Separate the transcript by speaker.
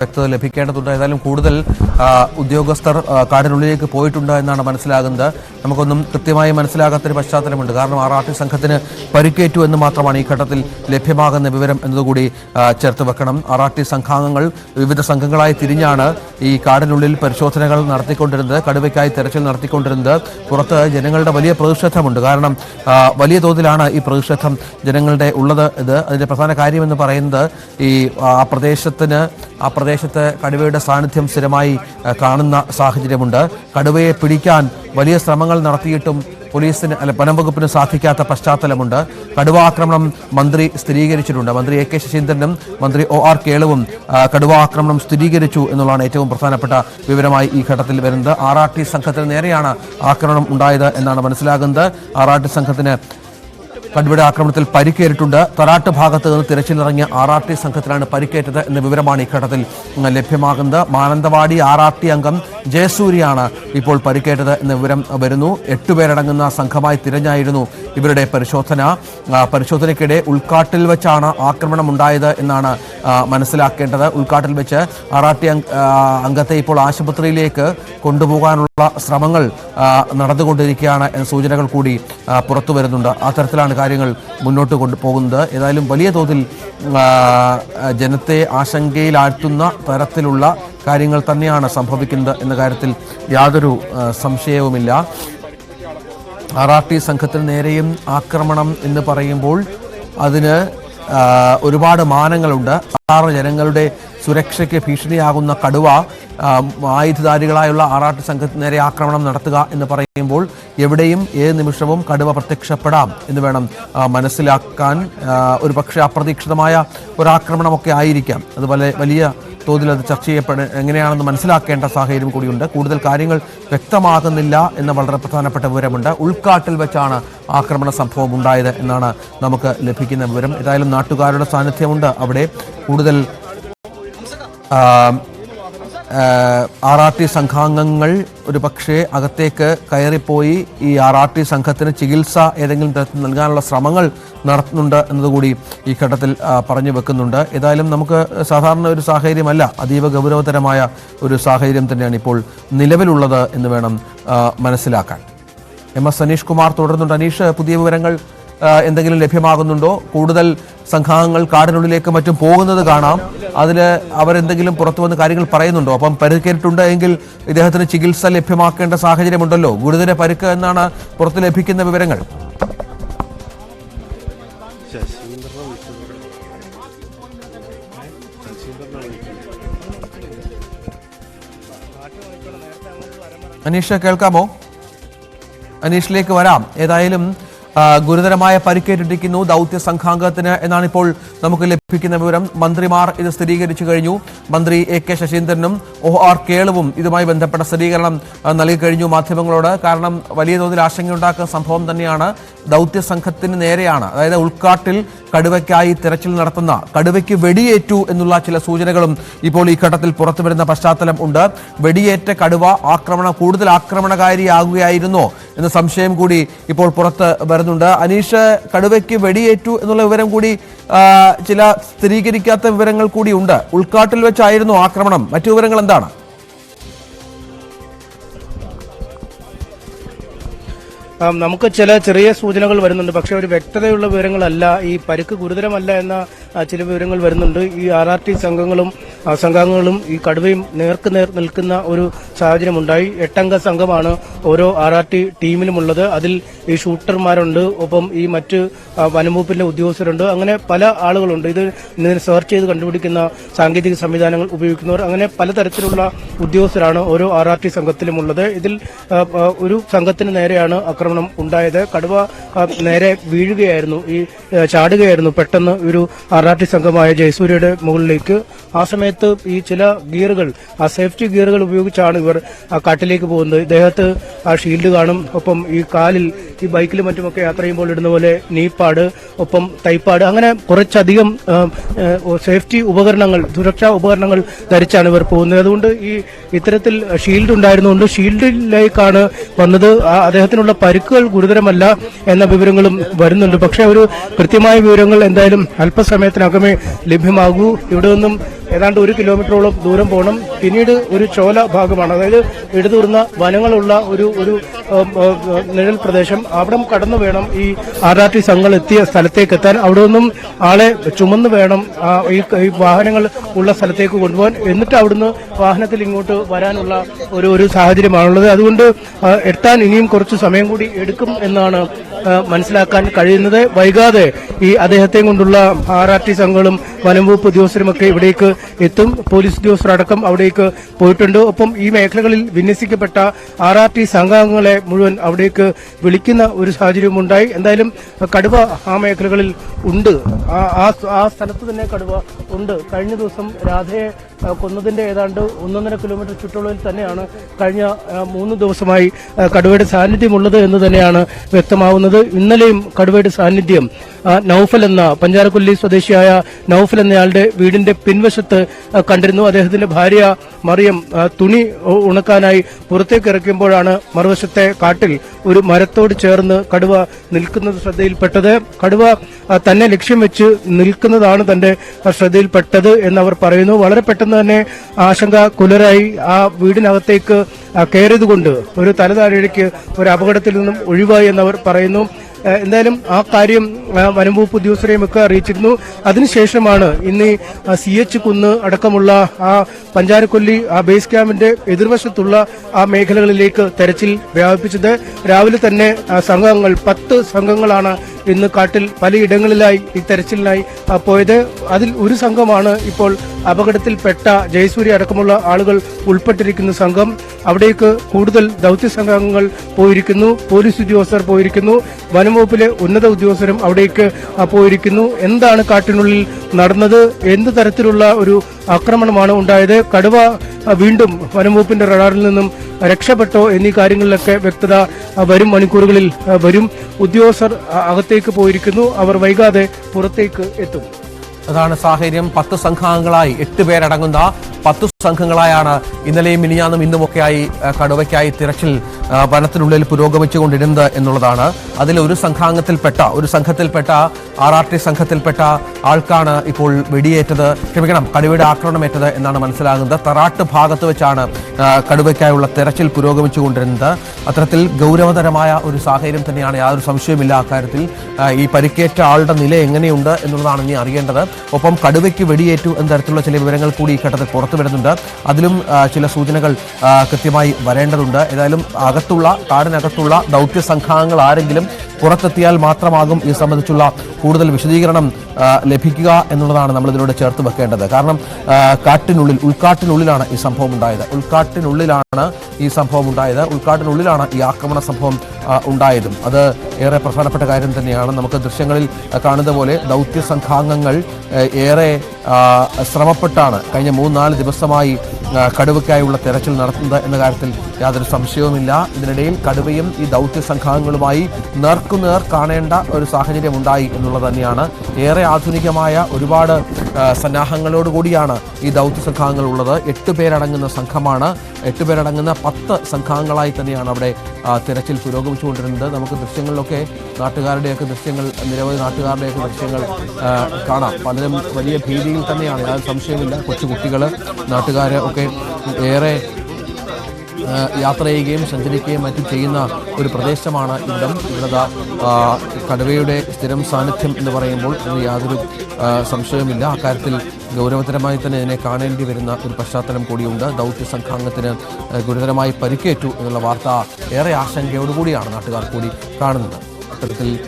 Speaker 1: വ്യക്തത ലഭിക്കേണ്ടതുണ്ട്. ഏതായാലും കൂടുതൽ ഉദ്യോഗസ്ഥർ കാടിനുള്ളിലേക്ക് പോയിട്ടുണ്ട് എന്നാണ് മനസ്സിലാകുന്നത്. നമുക്കൊന്നും കൃത്യമായി മനസ്സിലാകാത്തൊരു പശ്ചാത്തലമുണ്ട്. കാരണം ആർ ആർ ടി സംഘത്തിന് പരിക്കേറ്റു എന്ന് മാത്രമാണ് ഈ ഘട്ടത്തിൽ ലഭ്യമാകുന്ന വിവരം എന്നതുകൂടി ചേർത്ത് വെക്കണം. ആർ ആർ ടി സംഘാംഗങ്ങൾ വിവിധ സംഘങ്ങളായി തിരിഞ്ഞാണ് ഈ കാടിനുള്ളിൽ പരിശോധനകൾ നടത്തിക്കൊണ്ടിരുന്നത് കടുവയ്ക്കായി തെരച്ചിൽ നടത്തിക്കൊണ്ടിരുന്നത്. പുറത്ത് ജനങ്ങളുടെ വലിയ പ്രതിഷേധമുണ്ട്. കാരണം വലിയ തോതിലാണ് ഈ പ്രതിഷേധം ജനങ്ങളുടെ ഉള്ളത് ഇത്. അതിന്റെ പ്രധാന കാര്യമെന്ന് പറയുന്നത് ഈ ആ പ്രദേശത്തിന് ആ പ്രദേശത്ത് കടുവയുടെ സാന്നിധ്യം സ്ഥിരമായി കാണുന്ന സാഹചര്യമുണ്ട്. കടുവയെ പിടിക്കാൻ വലിയ ശ്രമങ്ങൾ നടത്തിയിട്ടും പോലീസിന് അല്ല വനം വകുപ്പിന് സാധിക്കാത്ത പശ്ചാത്തലമുണ്ട്. കടുവാക്രമണം മന്ത്രി സ്ഥിരീകരിച്ചിട്ടുണ്ട്. മന്ത്രി എ കെ ശശീന്ദ്രനും മന്ത്രി ഒ ആർ കേളുവും കടുവാക്രമണം സ്ഥിരീകരിച്ചു എന്നുള്ളതാണ് ഏറ്റവും പ്രധാനപ്പെട്ട വിവരമായി ഈ ഘട്ടത്തിൽ വരുന്നത്. ആർ ആർ ടി സംഘത്തിന് നേരെയാണ് ആക്രമണം ഉണ്ടായത് എന്നാണ് മനസ്സിലാകുന്നത്. ആർ ആർ ടി സംഘത്തിന് കടുവയുടെ ആക്രമണത്തിൽ പരിക്കേറ്റിട്ടുണ്ട്. തറാട്ട് ഭാഗത്ത് നിന്ന് തിരച്ചിലിറങ്ങിയ ആർ ആർ ടി സംഘത്തിലാണ് പരിക്കേറ്റത് എന്ന വിവരമാണ് ഈ ഘട്ടത്തിൽ. ഉം, ലഭ്യമാകുന്നത്. മാനന്തവാടി ആർ ആർ ടി അംഗം ജയസൂരിയാണ് ഇപ്പോൾ പരിക്കേറ്റത് എന്ന വിവരം വരുന്നു. എട്ടുപേരടങ്ങുന്ന സംഘമായി തിരഞ്ഞായിരുന്നു ഇവരുടെ പരിശോധന. പരിശോധനയ്ക്കിടെ ഉൾക്കാട്ടിൽ വെച്ചാണ് ആക്രമണം ഉണ്ടായത് എന്നാണ് മനസ്സിലാക്കേണ്ടത്. ഉൾക്കാട്ടിൽ വെച്ച് ആർ അംഗത്തെ ഇപ്പോൾ ആശുപത്രിയിലേക്ക് കൊണ്ടുപോകാനുള്ള ശ്രമങ്ങൾ നടന്നുകൊണ്ടിരിക്കുകയാണ് എന്ന സൂചനകൾ കൂടി പുറത്തു വരുന്നുണ്ട്. അത്തരത്തിലാണ് കാര്യങ്ങൾ മുന്നോട്ട് കൊണ്ടുപോകുന്നത് ഏതായാലും വലിയ തോതിൽ ജനത്തെ ആശങ്കയിലാഴ്ത്തുന്ന തരത്തിലുള്ള കാര്യങ്ങൾ തന്നെയാണ് സംഭവിക്കുന്നത് എന്ന കാര്യത്തിൽ യാതൊരു സംശയവുമില്ല. ആർ ആർ ടി സംഘത്തിന് നേരെയും ആക്രമണം എന്ന് പറയുമ്പോൾ അതിന് ഒരുപാട് മാനങ്ങളുണ്ട്. സാധാരണ ജനങ്ങളുടെ സുരക്ഷയ്ക്ക് ഭീഷണിയാകുന്ന കടുവ ആയുധധാരികളായുള്ള ആർ ആർ ടി സംഘത്തിന് നേരെ ആക്രമണം നടത്തുക എന്ന് പറയുമ്പോൾ എവിടെയും ഏത് നിമിഷവും കടുവ പ്രത്യക്ഷപ്പെടാം എന്ന് വേണം മനസ്സിലാക്കാൻ. ഒരു പക്ഷേ അപ്രതീക്ഷിതമായ ഒരാക്രമണമൊക്കെ ആയിരിക്കാം. അതുപോലെ വലിയ തോതിൽ അത് ചർച്ച ചെയ്യപ്പെട എങ്ങനെയാണെന്ന് മനസ്സിലാക്കേണ്ട സാഹചര്യം കൂടിയുണ്ട്. കൂടുതൽ കാര്യങ്ങൾ വ്യക്തമാകുന്നില്ല എന്ന വളരെ പ്രധാനപ്പെട്ട വിവരമുണ്ട്. ഉൾക്കാട്ടിൽ വെച്ചാണ് ആക്രമണ സംഭവം ഉണ്ടായത് എന്നാണ് നമുക്ക് ലഭിക്കുന്ന വിവരം. ഏതായാലും നാട്ടുകാരുടെ സാന്നിധ്യമുണ്ട് അവിടെ. കൂടുതൽ ആർ ആർ ടി സംഘാംഗങ്ങൾ ഒരു പക്ഷേ അകത്തേക്ക് കയറിപ്പോയി ഈ ആർ ആർ ടി സംഘത്തിന് ചികിത്സ ഏതെങ്കിലും തരത്തിൽ നൽകാനുള്ള ശ്രമങ്ങൾ നടത്തുന്നുണ്ട് എന്നതുകൂടി ഈ ഘട്ടത്തിൽ പറഞ്ഞു വെക്കുന്നുണ്ട്. ഏതായാലും നമുക്ക് സാധാരണ ഒരു സാഹചര്യമല്ല അതീവ ഗൗരവതരമായ ഒരു സാഹചര്യം തന്നെയാണ് ഇപ്പോൾ നിലവിലുള്ളത് എന്ന് വേണം മനസ്സിലാക്കാൻ. എം എസ് അനീഷ് കുമാർ തുടരുന്നുണ്ട്. അനീഷ് പുതിയ വിവരങ്ങൾ എന്തെങ്കിലും ലഭ്യമാകുന്നുണ്ടോ? കൂടുതൽ സംഘാംഗങ്ങൾ കാടിനുള്ളിലേക്ക് മറ്റും പോകുന്നത് കാണാം. അതിൽ അവരെന്തെങ്കിലും പുറത്തു വന്ന് കാര്യങ്ങൾ പറയുന്നുണ്ടോ? അപ്പം പരിക്കേറ്റിട്ടുണ്ട് എങ്കിൽ ഇദ്ദേഹത്തിന് ചികിത്സ ലഭ്യമാക്കേണ്ട സാഹചര്യമുണ്ടല്ലോ. ഗുരുതര പരുക്ക് എന്നാണ് പുറത്ത് ലഭിക്കുന്ന വിവരങ്ങൾ. അനീഷ കേൾക്കാമോ? അനീഷിലേക്ക് വരാം. ഏതായാലും ഗുരുതരമായ പരിക്കേറ്റിരിക്കുന്നു ദൗത്യ സംഘാംഗത്തിന് എന്നാണ് ഇപ്പോൾ നമുക്ക് ലഭിക്കുന്ന വിവരം. മന്ത്രിമാർ ഇത് സ്ഥിരീകരിച്ചു കഴിഞ്ഞു. മന്ത്രി എ കെ ശശീന്ദ്രനും ഒ ആർ കേളുവും ഇതുമായി ബന്ധപ്പെട്ട സ്ഥിരീകരണം നൽകി കഴിഞ്ഞു മാധ്യമങ്ങളോട്. കാരണം വലിയ തോതിൽ ആശങ്കയുണ്ടാക്കുന്ന സംഭവം തന്നെയാണ് ദൗത്യ സംഘത്തിന് നേരെയാണ്. അതായത് ഉൾക്കാട്ടിൽ കടുവയ്ക്കായി തിരച്ചിൽ നടത്തുന്ന കടുവയ്ക്ക് വെടിയേറ്റു എന്നുള്ള ചില സൂചനകളും ഇപ്പോൾ ഈ ഘട്ടത്തിൽ പുറത്തു വരുന്ന പശ്ചാത്തലം ഉണ്ട്. വെടിയേറ്റ കടുവ ആക്രമണ കൂടുതൽ ആക്രമണകാരിയാകുകയായിരുന്നോ എന്ന സംശയം കൂടി ഇപ്പോൾ പുറത്ത് വരുന്നുണ്ട്. അനീഷ് കടുവയ്ക്ക് വെടിയേറ്റു എന്നുള്ള വിവരം കൂടി ചില സ്ഥിരീകരിക്കാത്ത വിവരങ്ങൾ കൂടി ഉണ്ട്. ഉൾക്കാട്ടിൽ വെച്ചായിരുന്നു ആക്രമണം. മറ്റു വിവരങ്ങൾ എന്താണ്?
Speaker 2: നമുക്ക് ചില ചെറിയ സൂചനകൾ വരുന്നുണ്ട്. പക്ഷെ ഒരു വ്യക്തതയുള്ള വിവരങ്ങളല്ല. ഈ പരിക്ക് ഗുരുതരമല്ല എന്ന ചില വിവരങ്ങൾ വരുന്നുണ്ട്. ഈ ആർ ആർ ടി സംഘങ്ങളും സംഘാംഗങ്ങളും ഈ കടുവയും നേർക്ക് നേർ നിൽക്കുന്ന ഒരു സാഹചര്യം ഉണ്ടായി എട്ടംഗ സംഘമാണ് ഓരോ ആർ ആർ ടി ടീമിലുമുള്ളത്. അതിൽ ഈ ഷൂട്ടർമാരുണ്ട്. ഒപ്പം ഈ മറ്റ് വനംവകുപ്പിന്റെ ഉദ്യോഗസ്ഥരുണ്ട്. അങ്ങനെ പല ആളുകളുണ്ട്. ഇത് സെർച്ച് ചെയ്ത് കണ്ടുപിടിക്കുന്ന സാങ്കേതിക സംവിധാനങ്ങൾ ഉപയോഗിക്കുന്നവർ. അങ്ങനെ പലതരത്തിലുള്ള ഉദ്യോഗസ്ഥരാണ് ഓരോ ആർ ആർ ടി സംഘത്തിലുമുള്ളത്. ഇതിൽ ഒരു സംഘത്തിന് നേരെയാണ് ആക്രമണം ഉണ്ടായത്. കടുവ നേരെ വീഴുകയായിരുന്നു. ഈ ചാടുകയായിരുന്നു പെട്ടെന്ന് ഒരു ആർ ആർ ടി സംഘമായ ജയസൂര്യയുടെ മുകളിലേക്ക്. ആ സമയത്ത് ഈ ചില ഗിയറുകൾ ആ സേഫ്റ്റി ഗിയറുകൾ ഉപയോഗിച്ചാണ് ഇവർ ആ കാട്ടിലേക്ക് പോകുന്നത്. ഇദ്ദേഹത്ത് ആ ഷീൽഡ് കാണും. ഒപ്പം ഈ കാലിൽ ഈ ബൈക്കിലും മറ്റുമൊക്കെ യാത്ര ചെയ്യുമ്പോൾ ഇടുന്ന പോലെ നീപ്പാട് ഒപ്പം തൈപ്പാട് അങ്ങനെ കുറച്ചധികം സേഫ്റ്റി ഉപകരണങ്ങൾ സുരക്ഷാ ഉപകരണങ്ങൾ ധരിച്ചാണ് ഇവർ പോകുന്നത്. അതുകൊണ്ട് ഈ ഇത്തരത്തിൽ ഷീൽഡ് ഉണ്ടായിരുന്നുകൊണ്ട് ഷീൽഡിലേക്കാണ് വന്നത്. അദ്ദേഹത്തിനുള്ള പരിക്കുകൾ ഗുരുതരമല്ല എന്ന വിവരങ്ങളും വരുന്നുണ്ട്. പക്ഷേ ഒരു കൃത്യമായ വിവരങ്ങൾ എന്തായാലും അല്പസമയത്തിനകമേ ലഭ്യമാകൂ. ഇവിടെ നിന്നും ഏതാണ്ട് ഒരു കിലോമീറ്ററോളം ദൂരം പോകണം. പിന്നീട് ഒരു ചോല ഭാഗമാണ്. അതായത് ഇടതൂർന്ന വനങ്ങളുള്ള ഒരു ഒരു നിഴൽ പ്രദേശം. അവിടെ കടന്നു വേണം. ഈ ആർ ആർ ടി സംഘങ്ങൾ എത്തിയ സ്ഥലത്തേക്ക് എത്താൻ. അവിടെ നിന്നും ആളെ ചുമന്ന് വേണം ഈ വാഹനങ്ങൾ ഉള്ള സ്ഥലത്തേക്ക് കൊണ്ടുപോകാൻ. എന്നിട്ട് അവിടുന്ന് വാഹനത്തിൽ ഇങ്ങോട്ട് വരാനുള്ള ഒരു ഒരു സാഹചര്യമാണുള്ളത്. അതുകൊണ്ട് എത്താൻ ഇനിയും കുറച്ച് സമയം കൂടി എടുക്കും എന്നാണ് മനസ്സിലാക്കാൻ കഴിയുന്നത്. വൈകാതെ ഈ അദ്ദേഹത്തെ കൊണ്ടുള്ള ആർ ആർ ടി സംഘങ്ങളും വനംവകുപ്പ് ഉദ്യോഗസ്ഥരുമൊക്കെ ഇവിടേക്ക് എത്തും. പോലീസ് ഉദ്യോഗസ്ഥരടക്കം അവിടേക്ക് പോയിട്ടുണ്ട്. ഒപ്പം ഈ മേഖലകളിൽ വിന്യസിക്കപ്പെട്ട ആർ ആർ ടി സംഘാംഗങ്ങളെ മുഴുവൻ അവിടേക്ക് വിളിക്കുന്ന ഒരു സാഹചര്യവും ഉണ്ടായി. എന്തായാലും കടുവ ആ മേഖലകളിൽ ഉണ്ട്. ആ- സ്ഥലത്ത് തന്നെ കടുവ ഉണ്ട്. കഴിഞ്ഞ ദിവസം രാധയെ കൊന്നതിന്റെ ഏതാണ്ട് ഒന്നൊന്നര കിലോമീറ്റർ ചുറ്റളവിൽ തന്നെയാണ് കഴിഞ്ഞ മൂന്ന് ദിവസമായി കടുവയുടെ സാന്നിധ്യമുള്ളത് എന്ന് തന്നെയാണ് വ്യക്തമാവുന്നത്. ഇന്നലെയും കടുവയുടെ സാന്നിധ്യം നൌഫൽ എന്ന പഞ്ചാരക്കൊല്ലി സ്വദേശിയായ നൌഫൽ എന്നയാളുടെ വീടിന്റെ പിൻവശത്ത് കണ്ടിരുന്നു. അദ്ദേഹത്തിന്റെ ഭാര്യ മറിയം തുണി ഉണക്കാനായി പുറത്തേക്ക് ഇറക്കുമ്പോഴാണ് മറുവശത്തെ കാട്ടിൽ ഒരു മരത്തോട് ചേർന്ന് കടുവ നിൽക്കുന്നത് ശ്രദ്ധയിൽപ്പെട്ടത്. കടുവ തന്നെ ലക്ഷ്യം വെച്ച് നിൽക്കുന്നതാണ് തന്റെ ശ്രദ്ധയിൽപ്പെട്ടത് എന്നവർ പറയുന്നു. വളരെ പെട്ടെന്ന് തന്നെ ആശങ്ക കുലരായി. ആ വീടിനകത്തേക്ക് കയറിയതുകൊണ്ട് ഒരു തലതാഴേക്ക് ഒരു അപകടത്തിൽ നിന്നും ഒഴിവായി എന്നവർ പറയുന്നു. എന്തായാലും ആ കാര്യം വനംവകുപ്പ് വനം വകുപ്പ് ഉദ്യോഗസ്ഥരെയും ഒക്കെ അറിയിച്ചിരുന്നു. അതിനുശേഷമാണ് ഇന്ന് സി എച്ച് കുന്ന് അടക്കമുള്ള ആ പഞ്ചാരക്കൊല്ലി ആ ബേസ് ക്യാമ്പിന്റെ എതിർവശത്തുള്ള ആ മേഖലകളിലേക്ക് തെരച്ചിൽ വ്യാപിപ്പിച്ചത്. രാവിലെ തന്നെ സംഘങ്ങൾ പത്ത് സംഘങ്ങളാണ് ഇന്ന് കാട്ടിൽ പലയിടങ്ങളിലായി ഈ തെരച്ചിലിനായി പോയത്. അതിൽ ഒരു സംഘമാണ് ഇപ്പോൾ അപകടത്തിൽപ്പെട്ട ജയസൂര്യ അടക്കമുള്ള ആളുകൾ ഉൾപ്പെട്ടിരിക്കുന്ന സംഘം. അവിടേക്ക് കൂടുതൽ ദൗത്യ സംഘങ്ങൾ പോയിരിക്കുന്നു. പോലീസ് ഉദ്യോഗസ്ഥർ പോയിരിക്കുന്നു. വനംവകുപ്പിലെ ഉന്നത ഉദ്യോഗസ്ഥരും അവിടേക്ക് പോയിരിക്കുന്നു. എന്താണ് കാട്ടിനുള്ളിൽ നടന്നത്? എന്ത് തരത്തിലുള്ള ഒരു ആക്രമണമാണ് ഉണ്ടായത്. കടുവ വീണ്ടും വനംവകുപ്പിന്റെ റഡാറിൽ നിന്നും രക്ഷപ്പെട്ടോ എന്നീ കാര്യങ്ങളിലൊക്കെ വ്യക്തത വരും മണിക്കൂറുകളിൽ വരും. ഉദ്യോഗസ്ഥർ അകത്തേക്ക് പോയിരിക്കുന്നു. അവർ വൈകാതെ പുറത്തേക്ക് എത്തും.
Speaker 1: അതാണ് സാഹചര്യം. പത്ത് സംഘാംഗങ്ങളായി എട്ട് പേരടങ്ങുന്ന പത്ത് സംഘങ്ങളായാണ് ഇന്നലെയും മിനിയാന്നും ഇന്നുമൊക്കെയായി കടുവയ്ക്കായി തിരച്ചിൽ വനത്തിനുള്ളിൽ പുരോഗമിച്ചുകൊണ്ടിരുന്നത് എന്നുള്ളതാണ്. അതിൽ ഒരു സംഘാംഗത്തിൽപ്പെട്ട ഒരു സംഘത്തിൽപ്പെട്ട ആർ ആർ ടി സംഘത്തിൽപ്പെട്ട ആൾക്കാണ് ഇപ്പോൾ വെടിയേറ്റത്. ക്ഷമിക്കണം കടുവയുടെ ആക്രമണമേറ്റത് എന്നാണ് മനസ്സിലാകുന്നത്. തറാട്ട് ഭാഗത്ത് വെച്ചാണ് കടുവയ്ക്കായുള്ള തിരച്ചിൽ പുരോഗമിച്ചുകൊണ്ടിരുന്നത്. അത്തരത്തിൽ ഗൗരവതരമായ ഒരു സാഹചര്യം തന്നെയാണ് യാതൊരു സംശയവുമില്ല അക്കാര്യത്തിൽ ഈ പരിക്കേറ്റ ആളുടെ നില എങ്ങനെയുണ്ട് എന്നുള്ളതാണ് ഇനി അറിയേണ്ടത്. ഒപ്പം കടുവയ്ക്ക് വെടിയേറ്റു എന്ന തരത്തിലുള്ള ചില വിവരങ്ങൾ കൂടി ഈ ഘട്ടത്തിൽ പുറത്തു അതിലും ചില സൂചനകൾ കൃത്യമായി വരേണ്ടതുണ്ട്. ഏതായാലും അകത്തുള്ള കാടിനകത്തുള്ള ദൗത്യ സംഘാംഗങ്ങൾ ആരെങ്കിലും പുറത്തെത്തിയാൽ മാത്രമാകും ഇത് സംബന്ധിച്ചുള്ള കൂടുതൽ വിശദീകരണം ലഭിക്കുക എന്നുള്ളതാണ് നമ്മൾ ഇതിലൂടെ ചേർത്ത് വെക്കേണ്ടത്. കാരണം കാട്ടിനുള്ളിൽ ഉൾക്കാട്ടിനുള്ളിലാണ് ഈ സംഭവം ഉണ്ടായത്. ഉൾക്കാട്ടിനുള്ളിലാണ് ഈ സംഭവം ഉണ്ടായത്. ഉൾക്കാട്ടിനുള്ളിലാണ് ഈ ആക്രമണ സംഭവം ഉണ്ടായതും. അത് ഏറെ പ്രധാനപ്പെട്ട കാര്യം തന്നെയാണ്. നമുക്ക് ദൃശ്യങ്ങളിൽ കാണുന്ന പോലെ ദൗത്യ സംഘാംഗങ്ങൾ ഏറെ ശ്രമപ്പെട്ടാണ്. കഴിഞ്ഞ മൂന്നാൽ ദിവസമായി ആ, കടുവയ്ക്കായുള്ള തെരച്ചിൽ നടത്തുന്നത് എന്ന കാര്യത്തിൽ യാതൊരു സംശയവുമില്ല. ഇതിനിടയിൽ കടുവയും ഈ ദൗത്യ സംഘാംഗങ്ങളുമായി നേർക്കുനേർ കാണേണ്ട ഒരു സാഹചര്യം ഉണ്ടായി എന്നുള്ളത് തന്നെയാണ്. ഏറെ ആധുനികമായ ഒരുപാട് സന്നാഹങ്ങളോടുകൂടിയാണ് ഈ ദൗത്യ സംഘാംഗങ്ങൾ ഉള്ളത്. എട്ട് പേരടങ്ങുന്ന സംഘമാണ്. എട്ട് പേരടങ്ങുന്ന പത്ത് സംഘാംഗങ്ങളായി തന്നെയാണ് അവിടെ തിരച്ചിൽ പുരോഗമിച്ചുകൊണ്ടിരുന്നത്. നമുക്ക് ദൃശ്യങ്ങളിലൊക്കെ നാട്ടുകാരുടെയൊക്കെ ദൃശ്യങ്ങൾ നിരവധി നാട്ടുകാരുടെയൊക്കെ ദൃശ്യങ്ങൾ കാണാം. പലരും വലിയ ഭീതിയിൽ തന്നെയാണ്. യാതൊരു സംശയമില്ല കൊച്ചുകുട്ടികൾ നാട്ടുകാർ ഒക്കെ ഏറെ യാത്ര ചെയ്യുകയും സഞ്ചരിക്കുകയും മറ്റും ചെയ്യുന്ന ഒരു പ്രദേശമാണ് ഇവിടം ഇവിടെ കടുവയുടെ സ്ഥിരം സാന്നിധ്യം എന്ന് പറയുമ്പോൾ അതിന് യാതൊരു സംശയവുമില്ല. അക്കാര്യത്തിൽ ഗൗരവതരമായി തന്നെ ഇതിനെ കാണേണ്ടി വരുന്ന ഒരു പശ്ചാത്തലം കൂടിയുണ്ട്. ദൗത്യ സംഘാംഗത്തിന് ഗുരുതരമായി പരിക്കേറ്റു എന്നുള്ള വാർത്ത ഏറെ ആശങ്കയോടുകൂടിയാണ് നാട്ടുകാർ കൂടി കാണുന്നത്. അത്തരത്തിൽ